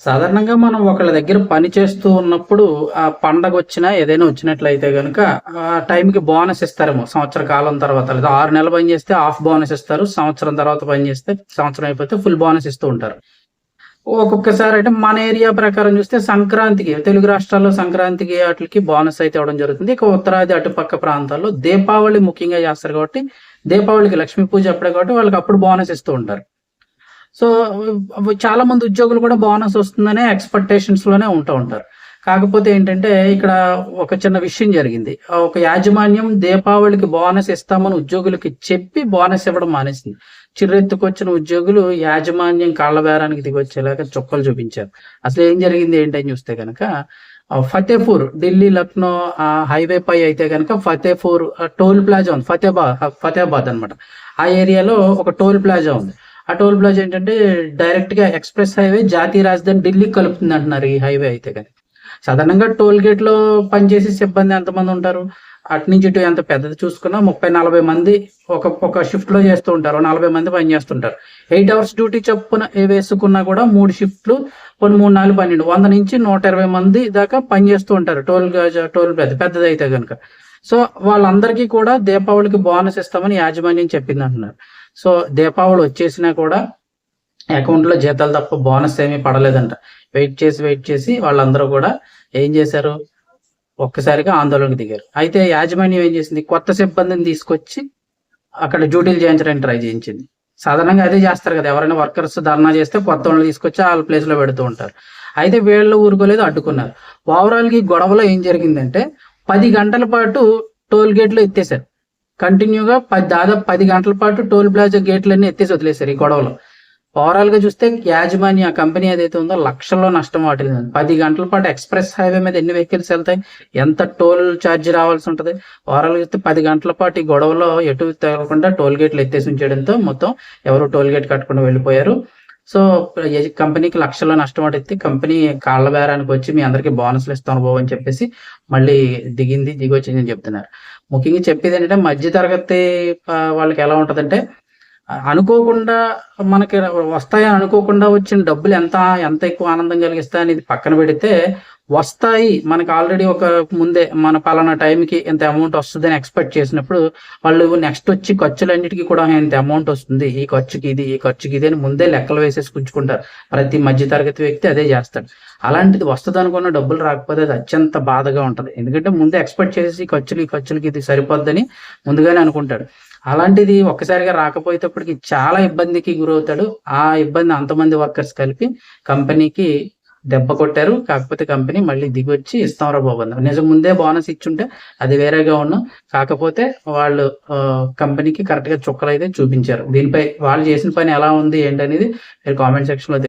సాధారణంగా మనం ఒకళ్ళ దగ్గర పని చేస్తూ ఉన్నప్పుడు ఆ పండగ వచ్చినా ఏదైనా వచ్చినట్లయితే కనుక ఆ టైంకి బోనస్ ఇస్తారేమో సంవత్సర కాలం తర్వాత. లేదా ఆరు నెలలు పని చేస్తే హాఫ్ బోనస్ ఇస్తారు సంవత్సరం తర్వాత పని చేస్తే సంవత్సరం అయిపోతే ఫుల్ బోనస్ ఇస్తూ ఉంటారు. ఒక్కొక్కసారి అంటే మన ఏరియా ప్రకారం చూస్తే సంక్రాంతికి తెలుగు రాష్ట్రాల్లో సంక్రాంతికి వాటికి బోనస్ అయితే ఇవ్వడం జరుగుతుంది. ఇక ఉత్తరాది అటుపక్క ప్రాంతాల్లో దీపావళి ముఖ్యంగా చేస్తారు కాబట్టి దీపావళికి లక్ష్మీ పూజ అప్పుడే కాబట్టి వాళ్ళకి అప్పుడు బోనస్ ఇస్తూ ఉంటారు. సో చాలా మంది ఉద్యోగులు కూడా బోనస్ వస్తుందనే ఎక్స్పెక్టేషన్స్లోనే ఉంటూ ఉంటారు. కాకపోతే ఏంటంటే ఇక్కడ ఒక చిన్న విషయం జరిగింది. ఒక యాజమాన్యం దీపావళికి బోనస్ ఇస్తామని ఉద్యోగులకి చెప్పి బోనస్ ఇవ్వడం మానేసింది. చిర్రెత్తుకొచ్చిన ఉద్యోగులు యాజమాన్యం కాళ్ళ బేరానికి దిగొచ్చేలాగా చుక్కలు చూపించారు. అసలు ఏం జరిగింది ఏంటని చూస్తే కనుక ఫతేపూర్ ఢిల్లీ లక్నో హైవే పై అయితే కనుక ఫతేపూర్ టోల్ ప్లాజా ఉంది. ఫతేబాద్ ఫతేబాద్ అనమాట ఆ ఏరియాలో ఒక టోల్ ప్లాజా ఉంది. ఆ టోల్ ప్లాజా ఏంటంటే డైరెక్ట్గా ఎక్స్ప్రెస్ హైవే జాతీయ రాజధాని ఢిల్లీకి కలుపుతుంది అంటున్నారు ఈ హైవే అయితే కానీ. సాధారణంగా టోల్ గేట్లో పనిచేసే సిబ్బంది ఎంతమంది ఉంటారు? అటు నుంచి ఇటు ఎంత పెద్దది చూసుకున్నా ముప్పై నలభై మంది ఒక ఒక షిఫ్ట్లో చేస్తూ ఉంటారు. నలభై మంది పని చేస్తుంటారు. ఎయిట్ అవర్స్ డ్యూటీ చొప్పున వేసుకున్నా కూడా మూడు షిఫ్ట్లు కొన్ని మూడు నాలుగు పన్నెండు వంద నుంచి నూట ఇరవై మంది దాకా పని చేస్తూ ఉంటారు. టోల్ టోల్ పెద్ద పెద్దది అయితే కనుక సో వాళ్ళందరికీ కూడా దీపావళికి బోనస్ ఇస్తామని యాజమాన్యం చెప్పింది అంటున్నారు సో దీపావళి వచ్చేసినా కూడా అకౌంట్లో జీతాలు తప్ప బోనస్ ఏమీ పడలేదంట. వెయిట్ చేసి వెయిట్ చేసి వాళ్ళందరూ కూడా ఏం చేశారు? ఒక్కసారిగా ఆందోళనకు దిగారు. అయితే యాజమాన్యం ఏం చేసింది? కొత్త సిబ్బందిని తీసుకొచ్చి అక్కడ డ్యూటీలు చేయించడానికి ట్రై చేయించింది. సాధారణంగా అదే చేస్తారు కదా. ఎవరైనా వర్కర్స్ ధర్నా చేస్తే కొత్త వాళ్ళు తీసుకొచ్చి వాళ్ళ ప్లేస్లో పెడుతూ ఉంటారు. అయితే వీళ్ళు ఊరుకోలేదు అడ్డుకున్నారు. ఓవరాల్కి గొడవలో ఏం జరిగిందంటే పది గంటల పాటు టోల్ గేట్లు ఎత్తేసారు కంటిన్యూగా పది దాదాపు పది గంటల పాటు టోల్ ప్లాజా గేట్లన్నీ ఎత్తేసి వదిలేశారు ఈ గొడవలో. ఓవరాల్గా చూస్తే యాజమాన్య ఆ కంపెనీ ఏదైతే ఉందో లక్షల్లో నష్టం వాటిల్లింది. పది గంటల పాటు ఎక్స్ప్రెస్ హైవే మీద ఎన్ని వెహికల్స్ వెళ్తాయి? ఎంత టోల్ ఛార్జ్ రావాల్సి ఉంటుంది? ఓవరాల్ చూస్తే పది గంటల పాటు ఈ గొడవలో ఎటు తగలకుండా టోల్ గేట్లు ఎత్తేసి ఉంచడంతో మొత్తం ఎవరు టోల్ గేట్ కట్టకుండా వెళ్ళిపోయారు. సో కంపెనీకి లక్షల్లో నష్టం వాటిస్తే కంపెనీ కాళ్ళ బేరానికి వచ్చి మీ అందరికి బోనస్లు ఇస్తాను బాబు అని చెప్పేసి మళ్ళీ దిగింది దిగి వచ్చింది అని చెప్తున్నారు. ముఖ్యంగా చెప్పేది ఏంటంటే మధ్య తరగతి వాళ్ళకి ఎలా ఉంటుందంటే అనుకోకుండా మనకి వస్తాయని అనుకోకుండా వచ్చిన డబ్బులు ఎంత ఎంత ఎక్కువ ఆనందం కలిగిస్తాయి అనేది పక్కన పెడితే వస్తాయి. మనకి ఆల్రెడీ ఒక ముందే మన పలానా టైంకి ఇంత అమౌంట్ వస్తుందని ఎక్స్పెక్ట్ చేసినప్పుడు వాళ్ళు నెక్స్ట్ వచ్చి ఖర్చులన్నిటికీ కూడా ఇంత అమౌంట్ వస్తుంది. ఈ ఖర్చుకి ఇది ఈ ఖర్చుకి ఇది అని ముందే లెక్కలు వేసేసి ఉంచుకుంటారు ప్రతి మధ్య తరగతి వ్యక్తి అదే చేస్తాడు. అలాంటిది వస్తుంది అనుకున్న డబ్బులు రాకపోతే అది అత్యంత బాధగా ఉంటుంది. ఎందుకంటే ముందే ఎక్స్పెక్ట్ చేసి ఖర్చులు ఈ ఖర్చులకి ఇది సరిపోద్దని ముందుగానే అనుకుంటాడు. అలాంటిది ఒక్కసారిగా రాకపోయేటప్పటికి చాలా ఇబ్బందికి గురవుతాడు. ఆ ఇబ్బంది అంతమంది వర్కర్స్ కలిపి కంపెనీకి దెబ్బ కొట్టారు. కాకపోతే కంపెనీ మళ్ళీ దిగొచ్చి ఇస్తాంరా బాబు అన్నారు. నిజం ముందే బోనస్ ఇచ్చుంటే అది వేరేగా ఉన్నాం. కాకపోతే వాళ్ళు కంపెనీకి కరెక్ట్గా చుక్కలు అయితే చూపించారు. దీనిపై వాళ్ళు చేసిన పని ఎలా ఉంది ఏంటనేది మీరు కామెంట్ సెక్షన్లో